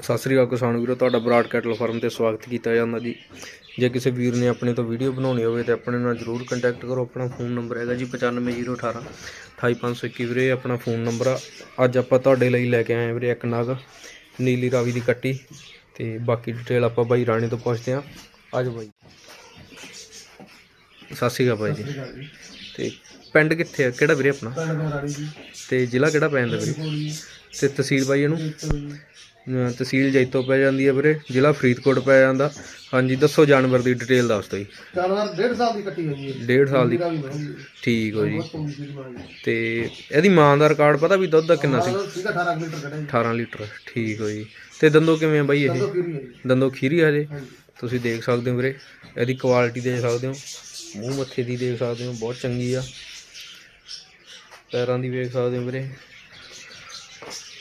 ਸਤਿ ਸ੍ਰੀ ਅਕਾਲ ਕਿਸਾਨ ਵੀਰੋ ਤੁਹਾਡਾ ਬਰਾਡ ਕੈਟਲ ਫਾਰਮ ਤੇ ਸਵਾਗਤ ਕੀਤਾ ਜਾਂਦਾ ਜੀ। ਜੇ ਕਿਸੇ ਵੀਰ ਨੇ ਆਪਣੇ ਤੋਂ ਵੀਡੀਓ ਬਣਾਉਣੀ ਹੋਵੇ ਤੇ ਆਪਣੇ ਨਾਲ ਜਰੂਰ ਕੰਟੈਕਟ ਕਰੋ ਆਪਣਾ ਫੋਨ ਨੰਬਰ ਹੈਗਾ ਜੀ 95018 28521 ਵੀਰੇ ਆਪਣਾ ਫੋਨ ਨੰਬਰ ਆ। ਅੱਜ ਆਪਾਂ ਤੁਹਾਡੇ ਲਈ ਲੈ ਕੇ ਆਏ ਵੀਰੇ ਇੱਕ ਨਗ ਨੀਲੀ ਰਾਵੀ ਦੀ ਕੱਟੀ ਤੇ ਬਾਕੀ ਡਿਟੇਲ ਆਪਾਂ ਬਾਈ ਰਾਣੇ ਤੋਂ ਪੁੱਛਦੇ ਹਾਂ। ਆਜੋ ਬਾਈ। ਸਤਿ ਸ੍ਰੀ ਅਕਾਲ ਬਾਈ ਜੀ। ਤੇ ਪਿੰਡ ਕਿੱਥੇ ਆ? ਕਿਹੜਾ ਵੀਰੇ ਆਪਣਾ? ਪਿੰਡ ਮਰਾੜੀ ਜੀ। ਤੇ ਜ਼ਿਲ੍ਹਾ ਕਿਹੜਾ ਪੈ ਜਾਂਦਾ ਵੀਰੇ ਤੇ ਤਹਿਸੀਲ ਬਾਈ ਇਹਨੂੰ? ਤਹਿਸੀਲ ਜੈਤੋ ਪੈ ਜਾਂਦੀ ਹੈ ਵੀਰੇ ਜ਼ਿਲ੍ਹਾ ਫਰੀਦਕੋਟ ਪੈ ਜਾਂਦਾ। ਹਾਂਜੀ ਦੱਸੋ ਜਾਨਵਰ ਦੀ ਡਿਟੇਲ ਦੱਸ ਦਿਓ ਜੀ। ਜਾਨਵਰ ਡੇਢ ਸਾਲ ਦੀ ਕੱਟੀ ਹੋਈ ਹੈ ਡੇਢ ਸਾਲ ਦੀ। ਠੀਕ ਹੋ ਜੀ। ਤੇ ਇਹਦੀ ਮਾਂ ਦਾ ਰਿਕਾਰਡ ਪਤਾ ਵੀ ਦੁੱਧ ਦਾ ਕਿੰਨਾ ਸੀ? ਹੈ ਸੀਗਾ 18 ਲੀਟਰ ਕੱਢਿਆ ਜੀ 18 ਲੀਟਰ ਠੀਕ ਹੋ ਜੀ। ਤੇ ਦੰਦੋ ਕਿਵੇਂ ਆ ਬਾਈ ਇਹ ਦੰਦੋ ਜੀ। ਖੀਰੀ ਹਜੇ? ਹਾਂਜੀ। ਤੁਸੀਂ ਦੇਖ ਸਕਦੇ ਹੋ ਵੀਰੇ ਇਹਦੀ ਕੁਆਲਿਟੀ ਦੇਖ ਸਕਦੇ ਹੋ। ਮੂੰਹ ਮੱਥੇ ਦੀ ਦੇਖ ਸਕਦੇ ਹੋ ਬਹੁਤ ਚੰਗੀ ਆ। ਪੈਰਾਂ ਦੀ ਵੇਖ ਸਕਦੇ ਹੋ ਵੀਰੇ।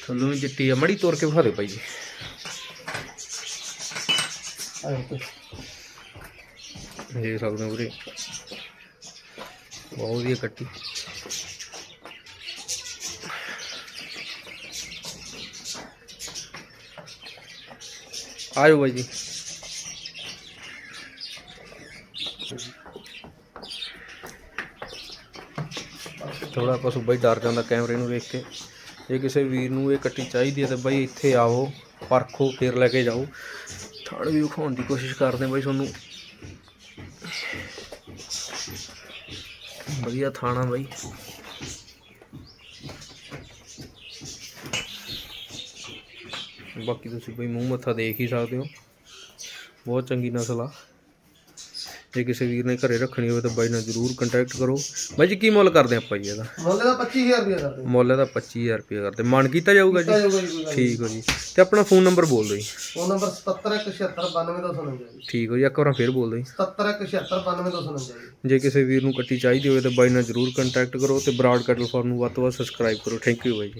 ਥੱਲੋਂ ਵੀ ਚਿੱਟੀ ਆ ਮੜੀ ਤੋੜ ਕੇ ਵਿਖਾ ਦਿਓ ਬਾਈ ਜੀ। ਆਇਓ ਦੇਖ ਸਕਦੇ ਹੋ ਵੀਰੇ। ਬਹੁਤ ਵਧੀਆ ਕੱਟੀ। ਆਜੋ ਬਾਈ ਜੀ। ਥੋੜਾ ਪਸ਼ੂ ਬਾਈ ਡਰ ਜਾਂਦਾ ਕੈਮਰੇ ਨੂੰ ਵੇਖ ਕੇ। ਜੇ ਕਿਸੇ ਵੀਰ ਨੂੰ ਇਹ ਕੱਟੀ ਚਾਹੀਦੀ ਹੈ ਤਾਂ ਬਾਈ ਇੱਥੇ ਆਓ, ਪਰਖੋ, ਫਿਰ ਲੈ ਕੇ ਜਾਓ। ਥਾੜ ਵੀ ਵਿਖਾਉਣ ਦੀ ਕੋਸ਼ਿਸ਼ ਕਰਦੇ ਬਾਈ ਤੁਹਾਨੂੰ। ਵਧੀਆ ਥਾਣਾ ਬਾਈ। ਬਾਕੀ ਤੁਸੀਂ ਬਈ ਮੂੰਹ ਮੱਥਾ ਦੇਖ ਹੀ ਸਕਦੇ ਹੋ। ਬਹੁਤ ਚੰਗੀ ਨਸਲ ਆ। ਜੇ ਕਿਸੇ ਵੀਰ ਨੇ ਘਰੇ ਰੱਖਣੀ ਹੋਵੇ ਤਾਂ ਬਾਈ ਨਾਲ ਜਰੂਰ ਕੰਟੈਕਟ ਕਰੋ। ਬਾਈ ਜੀ ਕੀ ਮੁੱਲ ਕਰਦੇ ਆਪਾਂ ਜੀ ਇਹਦਾ? ਮੁੱਲ ਦਾ 25000 ਰੁਪਏ ਕਰਦੇ। ਮੁੱਲ ਇਹਦਾ 25000 ਰੁਪਏ ਕਰਦੇ। ਮਨ ਕੀਤਾ ਜਾਊਗਾ ਜੀ। ਠੀਕ ਹੋ ਜੀ। ਤੇ ਆਪਣਾ ਫੋਨ ਨੰਬਰ ਬੋਲ ਦਿਓ ਜੀ। ਫੋਨ ਨੰਬਰ 7717922949 ਜੀ ਠੀਕ ਹੋ ਜੀ ਇੱਕ ਵਾਰ ਫੇਰ ਬੋਲ ਦਿਓ ਜੀ। 7717922949 ਜੀ ਜੇ ਕਿਸੇ ਵੀਰ ਨੂੰ ਕੱਟੀ ਚਾਹੀਦੀ ਹੋਵੇ ਤਾਂ ਬਾਈ ਨਾਲ ਜਰੂਰ ਕੰਟੈਕਟ ਕਰੋ ਤੇ ਬਰਾਡ ਕੈਟਲ ਫਾਰਮ ਨੂੰ ਵੱਧ ਤੋਂ ਵੱਧ ਸਬਸਕ੍ਰਾਈਬ ਕਰੋ। ਥੈਂਕ ਯੂ ਬਾਈ ਜੀ।